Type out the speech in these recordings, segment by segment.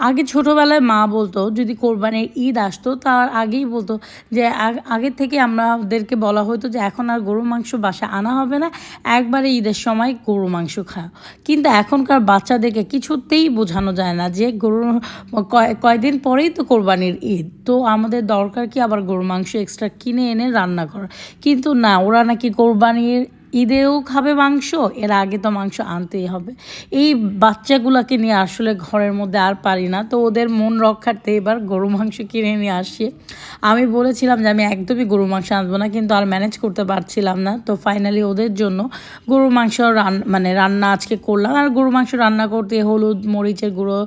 আগে ছোটোবেলায় মা বলতো, যদি কোরবানির ঈদ আসতো, তার আগেই বলতো যে, আগ- আগের থেকে আমাদেরকে বলা হতো যে, এখন আর গরু মাংস বাসা আনা হবে না, একবারে ঈদের সময় গরু মাংস খাও। কিন্তু এখনকার বাচ্চাদেরকে কিছুতেই বোঝানো যায় না যে গরু কয়- কয়দিন পরেই তো কোরবানির ঈদ। তো আমাদের দরকার কি আবার গরু মাংস এক্সট্রা কিনে এনে রান্না করা? কিন্তু না, ওরা নাকি কোরবানির ঈদেও খাবে মাংস, এর আগে তো মাংস আনতেই হবে। এই বাচ্চাগুলোকে নিয়ে আসলে ঘরের মধ্যে আর পারি না। তো ওদের মন রক্ষার্থে এবার গরু মাংস কিনে নিয়ে আসি। আমি বলেছিলাম যে আমি একদমই গরু মাংস আনব না, কিন্তু আর ম্যানেজ করতে পারছিলাম না। তো ফাইনালি ওদের জন্য গরু মাংস রান মানে রান্না আজকে করলাম। আর গরু মাংস রান্না করতে হলুদ, মরিচের গুঁড়ো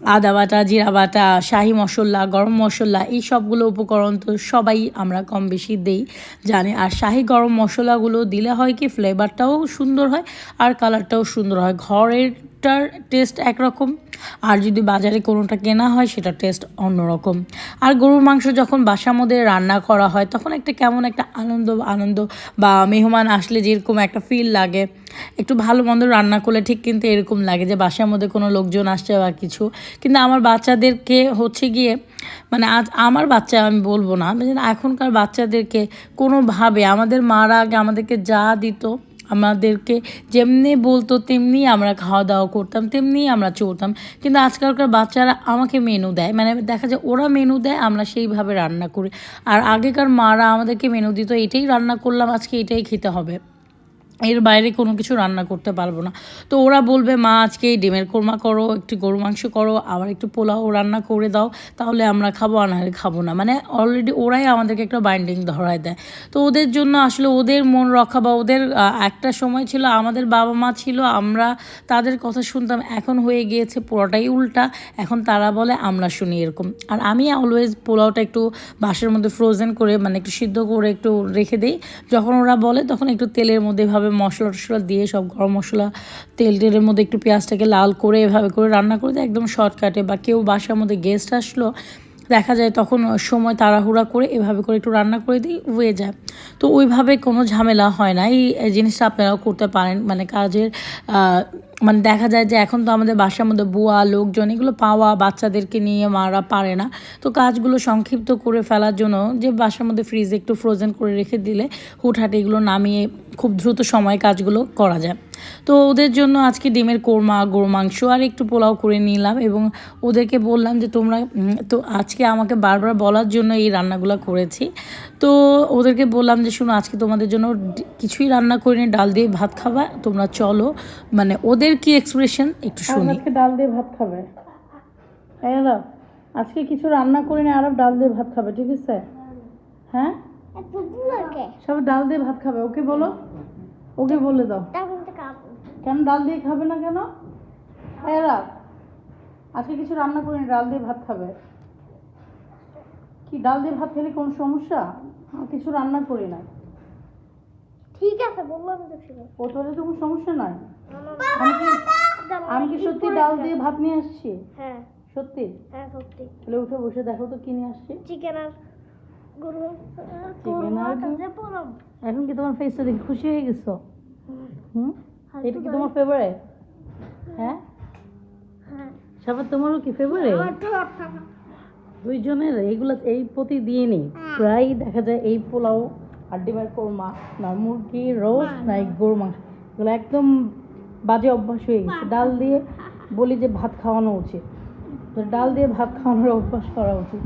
আদা বাটা, জিরা বাটা, শাহি মশলা, গরম মশলা, এই সবগুলো উপকরণ তো সবাই আমরা কম বেশি দেই, জানি। আর শাহি গরম মশলাগুলো দিলে হয় কি ফ্লেভারটাও সুন্দর হয় আর কালারটাও সুন্দর হয়। ঘরেরটার টেস্ট একরকম। আর যদি বাজারে কোনোটা কেনা হয় সেটা টেস্ট অন্যরকম। আর গরুর মাংস যখন বাসার মধ্যে রান্না করা হয়, তখন একটা কেমন একটা আনন্দ আনন্দ বা মেহমান আসলে যেরকম একটা ফিল লাগে। একটু ভালো মন্দ রান্না করলে ঠিক কিন্তু এরকম লাগে যে বাসার মধ্যে কোনো লোকজন আসছে বা কিছু। কিন্তু আমার বাচ্চাদেরকে হচ্ছে গিয়ে মানে আজ আমার বাচ্চা আমি বলব না মানে এখনকার বাচ্চাদেরকে কোনোভাবে, আমাদের মারা আগে আমাদেরকে যা দিত, আমাদেরকে যেমনি বলতো তেমনি আমরা খাওয়া দাওয়া করতাম, তেমনি আমরা চলতাম। কিন্তু আজকালকার বাচ্চারা আমাকে মেনু দেয় মানে দেখা যায় ওরা মেনু দেয়, আমরা সেইভাবে রান্না করি। আর আগেকার মারা আমাদেরকে মেনু দিত, এটাই রান্না করলাম, আজকে এটাই খেতে হবে। এর বাইরে কোনো কিছু রান্না করতে পারব না। তো ওরা বলবে, মা, আজকে ডিমের কোরমা করো, একটু গরু মাংস করো, আবার একটু পোলাও রান্না করে দাও, তাহলে আমরা খাব নাহলে খাব না। মানে অলরেডি ওরাই আমাদেরকে একটা বাইন্ডিং ধরায় দেয়। তো ওদের জন্য আসলে ওদের মন রক্ষা বা ওদের একটা সময় ছিল, আমাদের বাবা মা ছিল, আমরা তাদের কথা শুনতাম, এখন হয়ে গিয়েছে পুরোটাই উল্টা, এখন তারা বলে, আমরা শুনি এরকম। আর আমি অলওয়েজ পোলাওটা একটু বাসের মধ্যে ফ্রোজেন করে মানে একটু সিদ্ধ করে একটু রেখে দিই। যখন ওরা বলে, তখন একটু তেলের মধ্যে এভাবে মশলা টশলা দিয়ে সব গরম মশলা, তেল টেলের মধ্যে একটু পেঁয়াজটাকে লাল করে এভাবে করে রান্না করে একদম শর্টকাটে বা কেউ বাসার মধ্যে গেস্ট আসলো, দেখা যায় তখন সময় তাড়াহুড়া করে এভাবে করে একটু রান্না করে দিই হয়ে যায়। তো ওইভাবে কোনো ঝামেলা হয় না। এই জিনিসটা আপনারাও করতে পারেন। মানে কাজের মানে দেখা যায় যে এখন তো আমাদের বাসার মধ্যে বুয়া, লোকজন, এগুলো পাওয়া বাচ্চাদেরকে নিয়ে মারা পারে না। তো কাজগুলো সংক্ষিপ্ত করে ফেলার জন্য যে বাসার মধ্যে ফ্রিজে একটু ফ্রোজেন করে রেখে দিলে হুটহাট এগুলো নামিয়ে খুব দ্রুত সময় কাজগুলো করা যায়। তো ওদের জন্য আজকে ডিমের কোরমা গরু মাংস আর একটু পোলাও করে নিলাম এবং ওদেরকে বললাম যে তোমরা তো আজকে আমাকে বারবার বলার জন্য এই রান্নাগুলো করেছি। তো ওদেরকে বললাম যে শুনো আজকে তোমাদের জন্য কিছুই রান্না করিনি ডাল দিয়ে ভাত খাবা তোমরা চলো। মানে ওদের কি এক্সপ্রেশন একটু শুনি। আজকে ডাল দিয়ে ভাত খাবে। আজকে কিছু রান্না করিনি আরব ডাল দিয়ে ভাত খাবে ঠিক আছে? হ্যাঁ? সব ডাল দিয়ে ভাত খাবে ওকে বলো? ওকে বলে দাও। কেন ডাল দিয়ে খাবে না কেন? এরা আজকে কিছু রান্না করিনি ডাল দিয়ে ভাত খাবে। কি ডাল দিয়ে ভাত খেলে কোনো সমস্যা? কিছু রান্না করি না। ঠিক আছে বললাম তো ছিল ও তাহলে তো কোনো সমস্যা নাই। আমি কি আমি কি সত্যি ডাল দিয়ে ভাত নিয়ে আসছি? হ্যাঁ। সত্যি? হ্যাঁ সত্যি। তাহলে উঠে বসে দেখো তো কি নিয়ে আসছি। চিকেন আর গরু Chicken আর এখন কি তোমার ফেসটা দেখে খুশি হয়ে গেছো? হুম? এটা কি তোমার? ফেভারিট হ্যাঁ? হ্যাঁ। সবার তোমারও কি ফেভারিট দুইজনের এইগুলো এই প্রতিদিনই প্রায় দেখা যায় এই পোলাও আর ডিমের কোরমা না মুরগি রোস্ট না এই গরু মাংস। এগুলো একদম বাজে অভ্যাস হয়ে গেছে। ডাল দিয়ে বলি যে ভাত খাওয়ানো উচিত। তো ডাল দিয়ে ভাত খাওয়ানোর অভ্যাস করা উচিত।